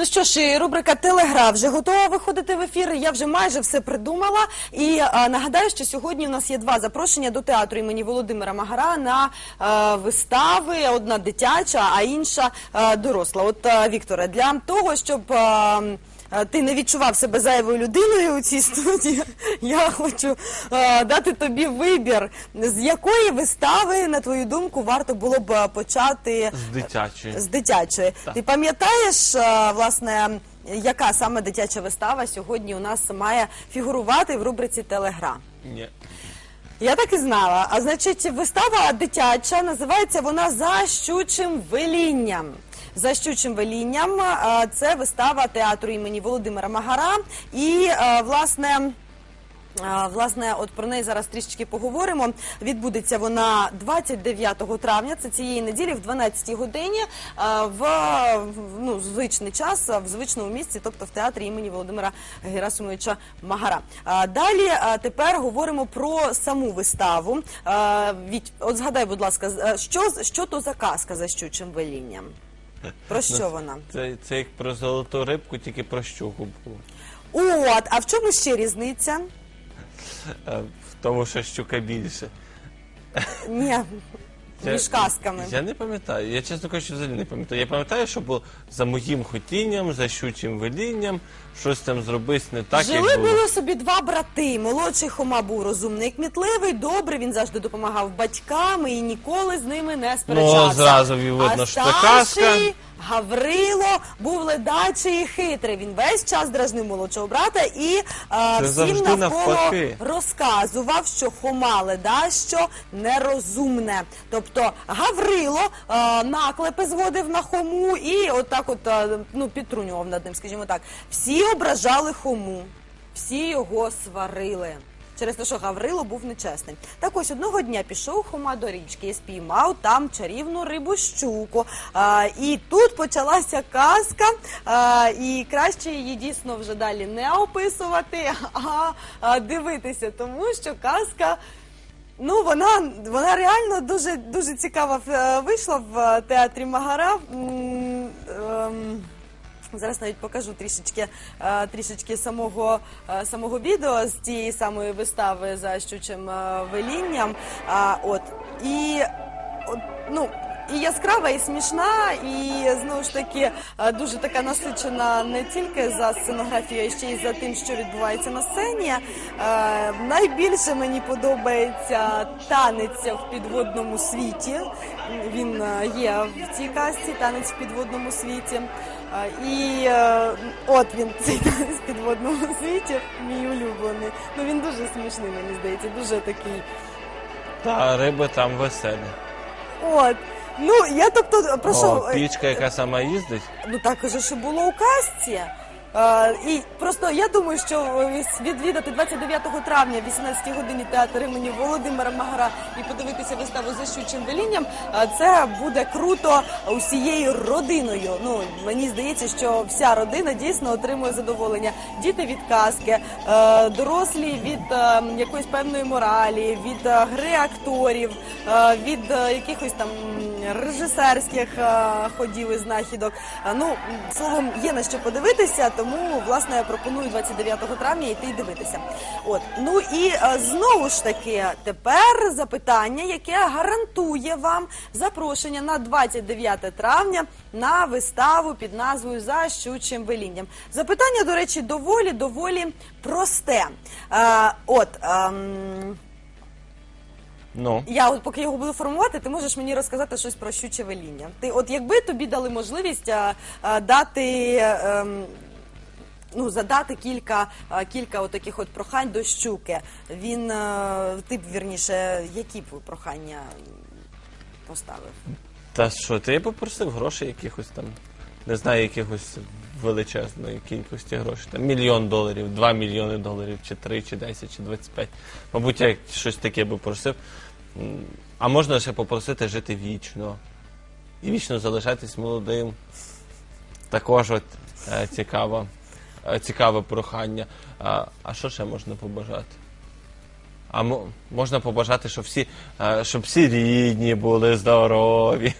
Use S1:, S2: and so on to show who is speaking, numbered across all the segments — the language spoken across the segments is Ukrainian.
S1: Ну що ж, рубрика Телеграф вже готова виходити в ефір. Я вже майже все придумала. І нагадаю, що сьогодні у нас є два запрошення до театру імені Володимира Магара на а, вистави. Одна дитяча, а інша а, доросла. От а, Вікторе, для того, щоб. а, ти не відчував себе зайвою людиною у цій студії. Я хочу дати тобі вибір, з якої вистави, на твою думку, варто було б почати
S2: З дитячої.
S1: з дитячої. Ти пам'ятаєш, власне, яка саме дитяча вистава сьогодні у нас має фігурувати в рубриці Телегра?
S2: Ні.
S1: Я так і знала. А значить, вистава дитяча називається вона за щучим велінням. За щучим велінням е, це вистава театру імені Володимира Магара. І е, власне. Власне, от про неї зараз трішечки поговоримо. Відбудеться вона 29 травня, це цієї неділі, в 12-й годині, в, ну, звичний час, в звичному місці, тобто в театрі імені Володимира Герасимовича Магара. Далі тепер говоримо про саму виставу. От згадай, будь ласка, що, що то за казка за щучим велінням? Про що вона?
S2: Це, це як про золоту рибку, тільки про щуку було.
S1: От, а в чому ще різниця?
S2: Е, В тому, що щука більше.
S1: Ні, між казками.
S2: Я не пам'ятаю. Я чесно кажучи, взагалі не пам'ятаю. Я пам'ятаю, що було за моїм хотінням, за щучим велінням, щось там зробись не так,
S1: Жили
S2: як було.
S1: були собі два брати. Молодший Хома був розумний, і кмітливий, добрий. Він завжди допомагав батькам і ніколи з ними не сперечався.
S2: Ну, зразу видно,
S1: а
S2: що це
S1: старший
S2: казка.
S1: Гаврило був ледачий і хитрий. Він весь час дражнив молодшого брата і
S2: Це
S1: всім
S2: завжди
S1: навколо
S2: навпаки.
S1: розказував, що Хома ледащо нерозумне. Тобто Гаврило а, наклепи зводив на Хому і отак от а, ну, підтрунював над ним, скажімо так. Всі ображали Хому, всі його сварили. Через те, що Гаврило був нечесним. Так ось одного дня пішов Хома до річки і спіймав там чарівну рибу щуку. А, і тут почалася казка, а, і краще її дійсно вже далі не описувати, а, а дивитися, тому що казка. Ну, вона, вона реально дуже, дуже цікава е, вийшла в е, театрі Магара. М, ем, Зараз навіть покажу трішечки, е, трішечки самого, е, самого відео з тієї самої вистави за щучим е, велінням. От, і, от, ну, і яскрава, і смішна, і знову ж таки дуже така насичена не тільки за сценографією, а ще й за тим, що відбувається на сцені. Найбільше мені подобається танець в підводному світі. Він є в цій казці, танець в підводному світі. І е, от він цей танець підводного світі, мій улюблений. Ну він дуже смішний, мені здається, дуже такий.
S2: Та риби там веселі.
S1: От. Ну, я тобто про що.
S2: О, пічка, яка сама їздить.
S1: Ну так уже що було у казці. І просто я думаю, що відвідати 29 травня, в 18 годині театр імені Володимира Магара і подивитися виставу за щучим велінням, це буде круто усією родиною. Ну мені здається, що вся родина дійсно отримує задоволення. Діти від казки, дорослі від якоїсь певної моралі, від гри акторів, від якихось там режисерських ходів і знахідок. Ну словом, є на що подивитися, тому власне я пропоную 29 травня йти і дивитися. От ну і е, знову ж таки, тепер запитання, яке гарантує вам запрошення на 29 травня на виставу під назвою За щучим велінням. Запитання, до речі, доволі доволі просте. Е, от. ем,
S2: Ну.
S1: я от поки його буду формувати, ти можеш мені розказати щось про щуче веління. Ти, от якби тобі дали можливість а, а, дати. ем, Ну, задати кілька, а, кілька от таких от прохань до щуки. Він е, ти б вірніше, які б прохання поставив?
S2: Та що, ти попросив грошей якихось там, не знаю, якихось величезної кількості грошей. Там мільйон доларів, два мільйони доларів, чи три, чи десять, чи двадцять п'ять. Мабуть, я щось таке би просив. А можна ще попросити жити вічно. І вічно залишатись молодим. Також от е, е, цікаве прохання. А, а що ще можна побажати? А мо- можна побажати, щоб всі, е, щоб всі рідні були здорові.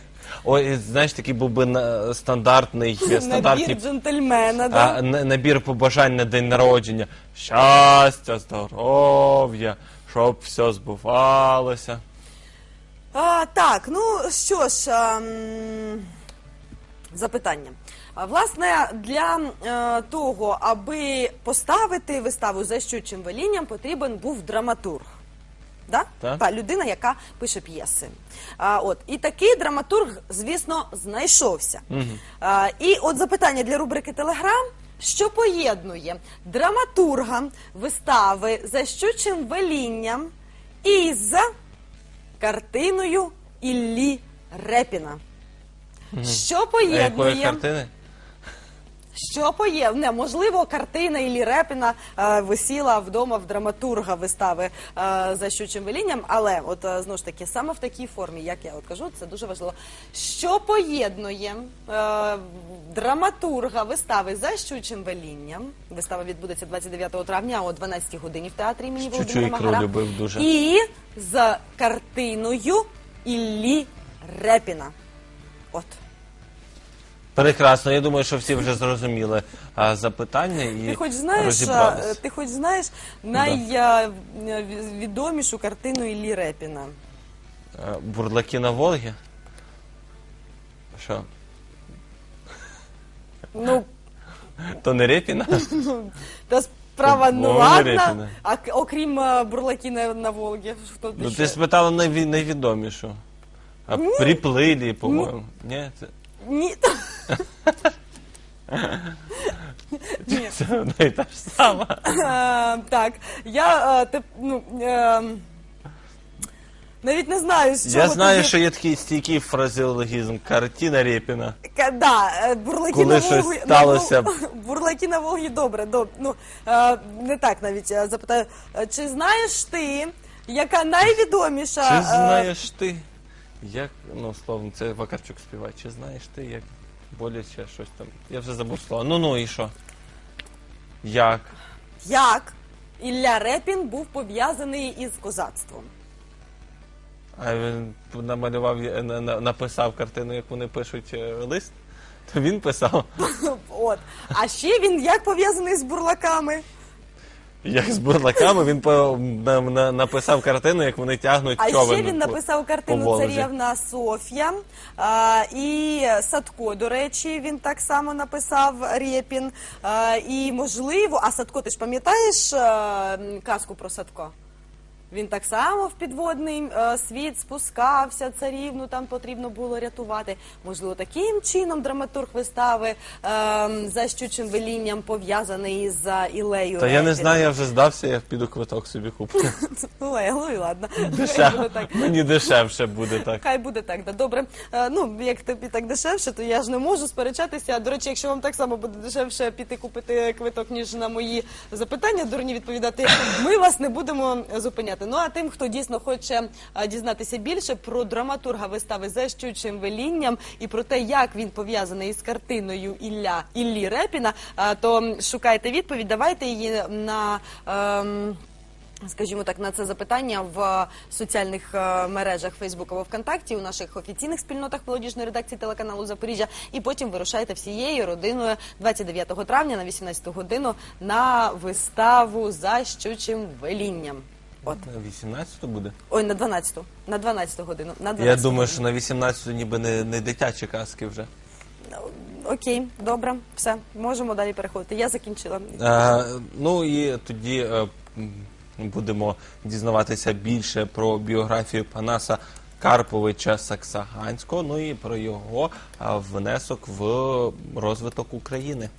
S2: Ой, знаєш, такий був би на- стандартний,
S1: Набір джентльмена,
S2: а,
S1: да?
S2: набір побажань на день народження. Щастя, здоров'я, щоб все збувалося.
S1: А, так, ну що ж, ем, запитання. Власне, для е, того, аби поставити виставу за щучим велінням, потрібен був драматург. Да?
S2: Так.
S1: Та людина, яка пише п'єси. А, от. І такий драматург, звісно, знайшовся. А, і от запитання для рубрики Телеграм. Що поєднує драматурга вистави за щучим велінням із картиною Іллі Репіна? Що
S2: А якої
S1: поєднує?
S2: картини?
S1: Що поєднує? Можливо, картина Іллі Репіна е, висіла вдома в драматурга вистави е, за щучим велінням, але от е, знову ж таки, саме в такій формі, як я от кажу, це дуже важливо. Що поєднує е, драматурга вистави за щучим велінням? Вистава відбудеться 29 травня о 12 годині в театрі імені
S2: Щучу
S1: Володимира
S2: ікру
S1: Магара.
S2: любив дуже.
S1: І з картиною Іллі Репіна. От.
S2: Прекрасно. Я думаю, що всі вже зрозуміли а, запитання і
S1: Ти хоч знаєш, е, ти хоч знаєш найвідомішу картину Іллі Репіна?
S2: Е, Бурлаки на Волгі? Що?
S1: Ну,
S2: То не Репіна?
S1: та справа ну
S2: Мовно
S1: ладно, а окрім е, бурлаки на, на Волгі, хто
S2: Ну ти спитала найвідомішу. А приплилі, по-моєму. Ні, це,
S1: Ні. Ні.
S2: це одна і та ж сама.
S1: Е, Так, я е, ну, е, навіть не знаю, з чого
S2: Я знаю,
S1: тоді-
S2: що є такий стійкий фразеологізм. Картина Репіна.
S1: Ка- Да, е, бурлаки
S2: Коли
S1: на
S2: щось
S1: Волгі, на
S2: сталося.
S1: Бурлаки на Волгі добре. доб- Ну, е, не так навіть я запитаю. Е, Чи знаєш ти, яка найвідоміша?
S2: Чи
S1: е,
S2: знаєш ти, як, ну, словом, це Вакарчук співає, чи знаєш ти, як боляче щось там. Я вже забув слово. Ну ну і що? Як?
S1: Як Ілля Репін був пов'язаний із козацтвом?
S2: А він намалював, е, на- на- написав картину, як вони пишуть е, лист, то він писав,
S1: От. А ще він як пов'язаний з бурлаками?
S2: Як з бурлаками, він по, на, на- написав картину, як вони тягнуть
S1: А
S2: човен.
S1: ще він
S2: по-
S1: написав картину. Царівна Соф'я. А, і Садко, до речі, він так само написав Рєпін. А, і можливо, а Садко, ти ж пам'ятаєш а, казку про Садко? Він так само в підводний е, світ спускався, царівну там потрібно було рятувати. Можливо, таким чином драматург вистави е, за щучим велінням пов'язаний з Ілею.
S2: Та я не знаю, я вже здався, я піду квиток собі куплю.
S1: Ну, ну і ладно. Хай буде
S2: Дешев...
S1: так.
S2: Мені дешевше буде так.
S1: Хай буде так, да. добре. Е, ну, як тобі так дешевше, то я ж не можу сперечатися. До речі, якщо вам так само буде дешевше піти купити квиток, ніж на мої запитання, дурні відповідати, ми вас не будемо зупиняти. Ну а тим, хто дійсно хоче дізнатися більше про драматурга вистави за щучим велінням і про те, як він пов'язаний із картиною Ілля Іллі Репіна, то шукайте відповідь, давайте її на. ем, Скажімо так, на це запитання в соціальних е, мережах Фейсбук або ВКонтакті у наших офіційних спільнотах молодіжної редакції телеканалу Запоріжжя. І потім вирушайте всією родиною 29 травня на 18 годину на виставу за щучим велінням. От
S2: 18 буде?
S1: ой, на 12 на 12 годину. На 12
S2: Я думаю, що на 18 ніби не, не дитячі казки вже.
S1: окей, добре, все можемо далі переходити. Я закінчила.
S2: Е, ну і тоді е, будемо дізнаватися більше про біографію Панаса Карповича Саксаганського, ну і про його е, внесок в розвиток України.